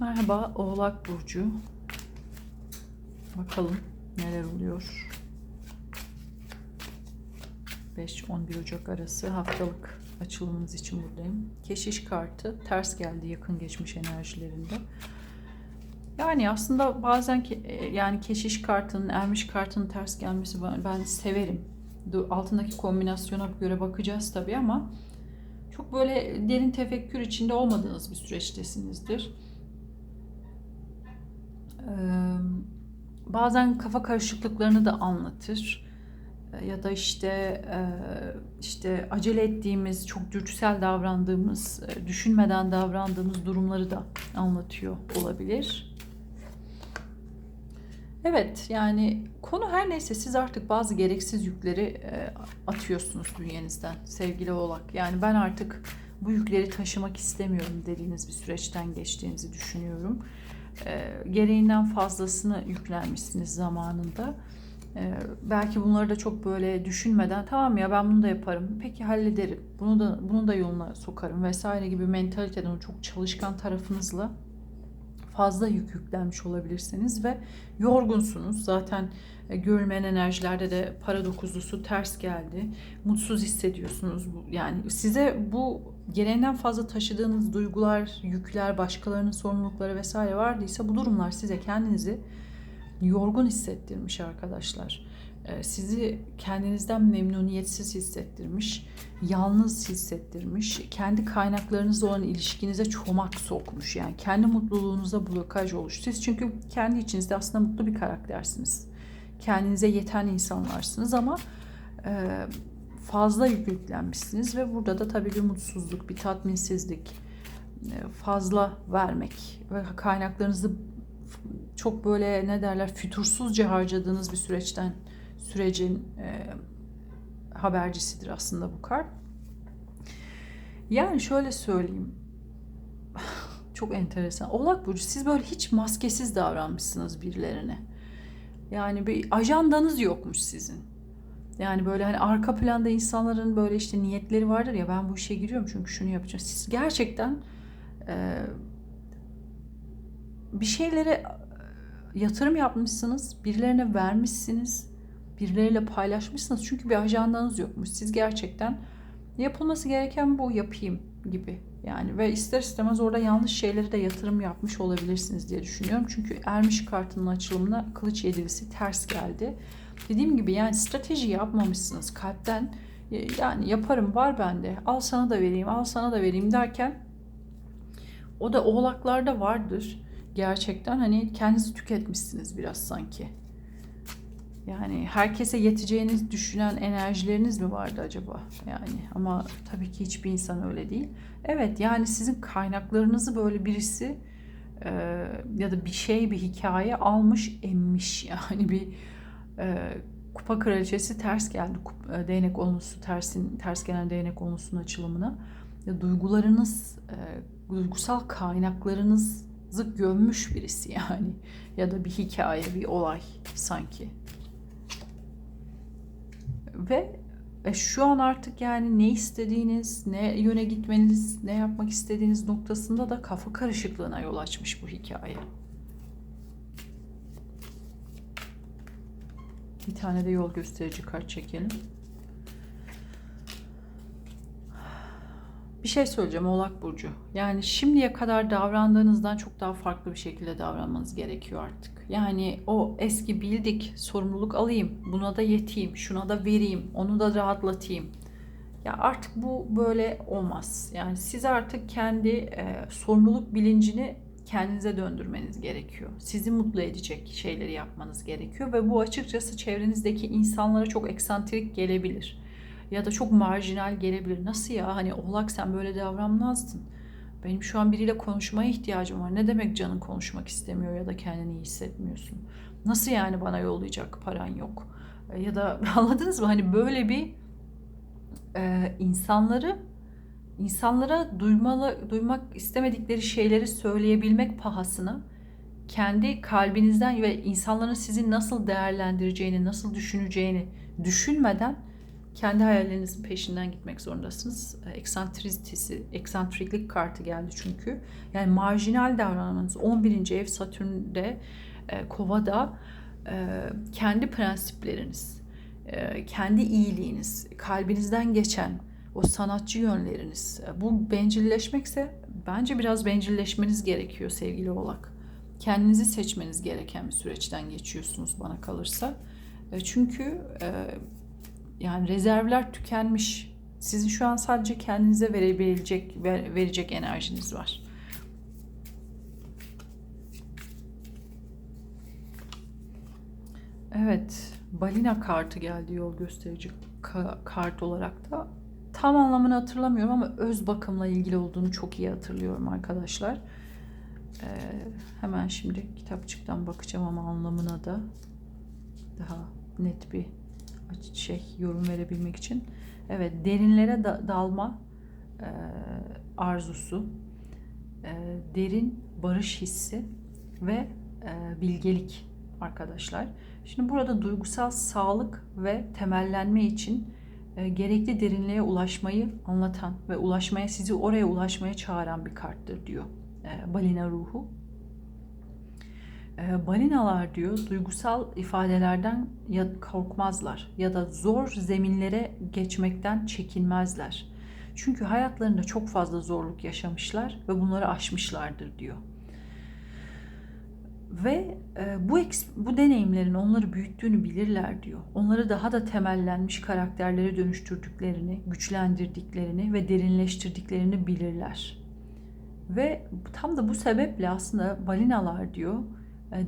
Merhaba Oğlak Burcu. Bakalım neler oluyor. 5-11 Ocak arası haftalık açılımımız için buradayım. Keşiş kartı ters geldi yakın geçmiş enerjilerinde. Yani aslında bazen ki, e, yani keşiş kartının, ermiş kartının ters gelmesi ben, severim. Altındaki kombinasyona göre bakacağız tabii ama çok böyle derin tefekkür içinde olmadığınız bir süreçtesinizdir. Bazen kafa karışıklıklarını da anlatır. Eee, Ya da işte eee, işte acele ettiğimiz, çok dürtüsel davrandığımız, eee, düşünmeden davrandığımız durumları da anlatıyor olabilir. Evet, yani konu her neyse siz artık bazı gereksiz yükleri atıyorsunuz bünyenizden sevgili Oğlak. Yani ben artık bu yükleri taşımak istemiyorum dediğiniz bir süreçten geçtiğinizi düşünüyorum. Eee, gereğinden fazlasını yüklenmişsiniz zamanında. Eee, belki bunları da çok böyle düşünmeden tamam ya ben bunu da yaparım. Peki hallederim. Bunu da bunu da yoluna sokarım vesaire gibi mentaliteden çok çalışkan tarafınızla fazla yük yüklenmiş olabilirsiniz ve yorgunsunuz. Zaten e, görülmeyen enerjilerde de para dokuzlusu ters geldi. Mutsuz hissediyorsunuz. Yani size bu gereğinden fazla taşıdığınız duygular, yükler, başkalarının sorumlulukları vesaire vardıysa bu durumlar size kendinizi yorgun hissettirmiş arkadaşlar. Ee, Sizi kendinizden memnuniyetsiz hissettirmiş, yalnız hissettirmiş, kendi kaynaklarınızla olan ilişkinize çomak sokmuş. Yani kendi mutluluğunuza blokaj olmuş. Siz çünkü kendi içinizde aslında mutlu bir karaktersiniz. Kendinize yeten insanlarsınız ama e, fazla yük yüklenmişsiniz ve burada da tabii bir mutsuzluk, bir tatminsizlik, e, fazla vermek ve kaynaklarınızı çok böyle ne derler fütursuzca harcadığınız bir süreçten sürecin e, habercisidir aslında bu kart. Yani şöyle söyleyeyim. Çok enteresan. Oğlak Burcu siz böyle hiç maskesiz davranmışsınız birilerine. Yani bir ajandanız yokmuş sizin. Yani böyle hani arka planda insanların böyle işte niyetleri vardır ya ben bu işe giriyorum çünkü şunu yapacağım. Siz gerçekten e, bir şeylere e, yatırım yapmışsınız, birilerine vermişsiniz, birileriyle paylaşmışsınız. Çünkü bir ajandanız yokmuş. Siz gerçekten yapılması gereken bu yapayım gibi. Yani ve ister istemez orada yanlış şeyleri de yatırım yapmış olabilirsiniz diye düşünüyorum. Çünkü ermiş kartının açılımına kılıç yedilisi ters geldi. Dediğim gibi yani strateji yapmamışsınız kalpten. e, Yani yaparım var bende. Al sana da vereyim, al sana da vereyim derken o da oğlaklarda vardır. Gerçekten hani kendinizi tüketmişsiniz biraz sanki. Yani herkese yeteceğiniz düşünen enerjileriniz mi vardı acaba? Yani ama tabii ki hiçbir insan öyle değil. Evet yani sizin kaynaklarınızı böyle birisi e, ya da bir şey bir hikaye almış emmiş yani bir e, kupa kraliçesi ters geldi Kup- e, değnek onlusu tersin ters gelen değnek onlusunun açılımına ya duygularınız e, duygusal kaynaklarınızı gömmüş birisi yani ya da bir hikaye bir olay sanki ve e, şu an artık yani ne istediğiniz, ne yöne gitmeniz, ne yapmak istediğiniz noktasında da kafa karışıklığına yol açmış bu hikaye. Bir tane de yol gösterici kart çekelim. Bir şey söyleyeceğim Oğlak Burcu. Yani şimdiye kadar davrandığınızdan çok daha farklı bir şekilde davranmanız gerekiyor artık. Yani o eski bildik sorumluluk alayım, buna da yeteyim, şuna da vereyim, onu da rahatlatayım. Ya artık bu böyle olmaz. Yani siz artık kendi e, sorumluluk bilincini kendinize döndürmeniz gerekiyor. Sizi mutlu edecek şeyleri yapmanız gerekiyor ve bu açıkçası çevrenizdeki insanlara çok eksantrik gelebilir ya da çok marjinal gelebilir. Nasıl ya hani oğlak sen böyle davranmazdın. Benim şu an biriyle konuşmaya ihtiyacım var. Ne demek canın konuşmak istemiyor ya da kendini iyi hissetmiyorsun? Nasıl yani bana yollayacak paran yok? E, Ya da anladınız mı? Hani böyle bir e, insanları insanlara duymalı, duymak istemedikleri şeyleri söyleyebilmek pahasına kendi kalbinizden ve insanların sizi nasıl değerlendireceğini, nasıl düşüneceğini düşünmeden Kendi hayallerinizin peşinden gitmek zorundasınız. E, Eksantrisitesi, eksantriklik kartı geldi çünkü. Yani marjinal davranmanız 11. ev Satürn'de, e, Kova'da e, kendi prensipleriniz, e, kendi iyiliğiniz, kalbinizden geçen o sanatçı yönleriniz. E, Bu bencilleşmekse bence biraz bencilleşmeniz gerekiyor sevgili oğlak. Kendinizi seçmeniz gereken bir süreçten geçiyorsunuz bana kalırsa. Çünkü yani rezervler tükenmiş. Sizin şu an sadece kendinize verebilecek ver- verecek enerjiniz var. Evet, balina kartı geldi yol gösterici ka- kart olarak da. Tam anlamını hatırlamıyorum ama öz bakımla ilgili olduğunu çok iyi hatırlıyorum arkadaşlar. Ee, hemen şimdi kitapçıktan bakacağım ama anlamına da daha net bir şey yorum verebilmek için. Evet, derinlere da- dalma e, arzusu, e, derin barış hissi ve e, bilgelik arkadaşlar. Şimdi burada duygusal sağlık ve temellenme için e, gerekli derinliğe ulaşmayı anlatan ve ulaşmaya sizi oraya ulaşmaya çağıran bir karttır diyor e, balina ruhu. E, balinalar diyor duygusal ifadelerden ya korkmazlar ya da zor zeminlere geçmekten çekinmezler. Çünkü hayatlarında çok fazla zorluk yaşamışlar ve bunları aşmışlardır diyor. Ve e, bu bu deneyimlerin onları büyüttüğünü bilirler diyor. Onları daha da temellenmiş karakterlere dönüştürdüklerini, güçlendirdiklerini ve derinleştirdiklerini bilirler. Ve tam da bu sebeple aslında balinalar diyor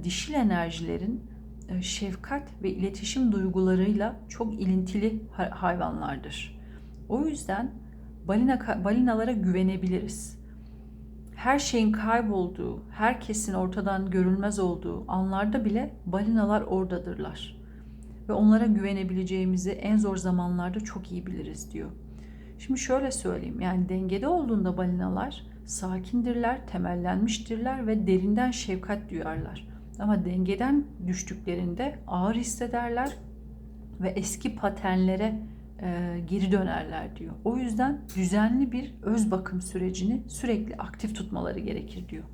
dişil enerjilerin e, şefkat ve iletişim duygularıyla çok ilintili ha- hayvanlardır. O yüzden balina balinalara güvenebiliriz. Her şeyin kaybolduğu, herkesin ortadan görülmez olduğu anlarda bile balinalar oradadırlar. Ve onlara güvenebileceğimizi en zor zamanlarda çok iyi biliriz diyor. Şimdi şöyle söyleyeyim. Yani dengede olduğunda balinalar sakindirler, temellenmiştirler ve derinden şefkat duyarlar. Ama dengeden düştüklerinde ağır hissederler ve eski paternlere e, geri dönerler diyor. O yüzden düzenli bir öz bakım sürecini sürekli aktif tutmaları gerekir diyor.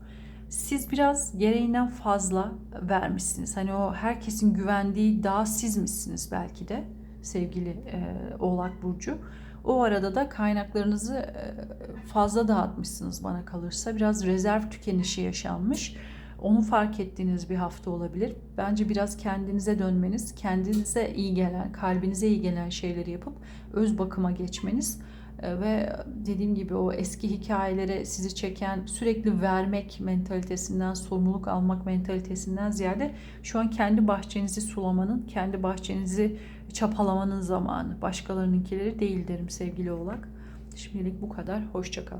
Siz biraz gereğinden fazla vermişsiniz. Hani o herkesin güvendiği dağ sizmişsiniz belki de sevgili e, Oğlak Burcu. O arada da kaynaklarınızı e, fazla dağıtmışsınız bana kalırsa. Biraz rezerv tükenişi yaşanmış. Onu fark ettiğiniz bir hafta olabilir. Bence biraz kendinize dönmeniz, kendinize iyi gelen, kalbinize iyi gelen şeyleri yapıp öz bakıma geçmeniz e, ve dediğim gibi o eski hikayelere sizi çeken sürekli vermek mentalitesinden, sorumluluk almak mentalitesinden ziyade şu an kendi bahçenizi sulamanın, kendi bahçenizi çapalamanın zamanı. Başkalarınınkileri değil derim sevgili oğlak. Şimdilik bu kadar. Hoşçakal.